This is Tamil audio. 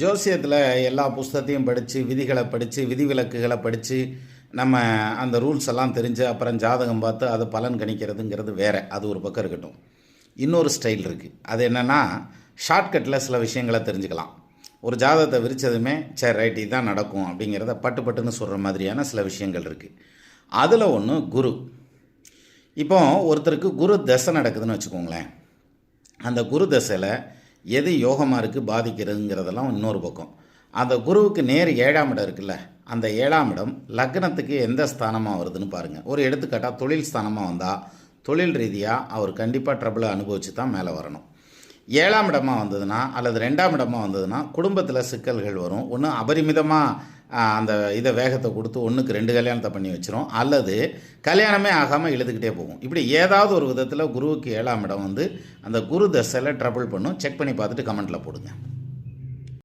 ஜோசியத்தில் எல்லா புஸ்தத்தையும் படித்து விதிகளை படித்து விதிவிலக்குகளை படித்து நம்ம அந்த ரூல்ஸ் எல்லாம் தெரிஞ்சு அப்புறம் ஜாதகம் பார்த்து அது பலன் கணிக்கிறதுங்கிறது வேறு. அது ஒரு பக்கம் இருக்கட்டும். இன்னொரு ஸ்டைல் இருக்குது அது என்னென்னா ஷார்ட்கட்டில் சில விஷயங்களை தெரிஞ்சுக்கலாம். ஒரு ஜாதகத்தை விரித்ததுமே சரி ரைட் இதுதான் நடக்கும் அப்படிங்கிறத பட்டு பட்டுன்னு சொல்கிற மாதிரியான சில விஷயங்கள் இருக்குது அதில் ஒன்று குரு. இப்போ ஒருத்தருக்கு குரு தசை நடக்குதுன்னு வச்சுக்கோங்களேன். அந்த குரு தசையில் எது யோகமாக இருக்குது பாதிக்கிறதுங்கிறதெல்லாம் இன்னொரு பக்கம். அந்த குருவுக்கு நேர் ஏழாம் இடம் இருக்குல்ல அந்த ஏழாம் இடம் லக்னத்துக்கு எந்த ஸ்தானமாக வருதுன்னு பாருங்கள் ஒரு எடுத்துக்காட்டாக தொழில் ஸ்தானமாக வந்தால் தொழில் ரீதியாக அவர் கண்டிப்பாக ட்ரபிளை அனுபவிச்சு தான் மேலே வரணும். ஏழாம் இடமாக வந்ததுன்னா அல்லது ரெண்டாம் இடமாக வந்ததுன்னா குடும்பத்தில் சிக்கல்கள் வரும். ஒன்று அபரிமிதமாக அந்த இதை வேகத்தை கொடுத்து ஒன்றுக்கு ரெண்டு கல்யாணத்தை பண்ணி வச்சிரும். அல்லது கல்யாணமே ஆகாமல் இழுத்துக்கிட்டே போகும். இப்படி ஏதாவது ஒரு விதத்தில் குருவுக்கு ஏழாம் இடம் வந்து அந்த குரு தசையில் ட்ரபிள் பண்ணும். செக் பண்ணி பார்த்துட்டு கமெண்ட்டில் போடுங்க.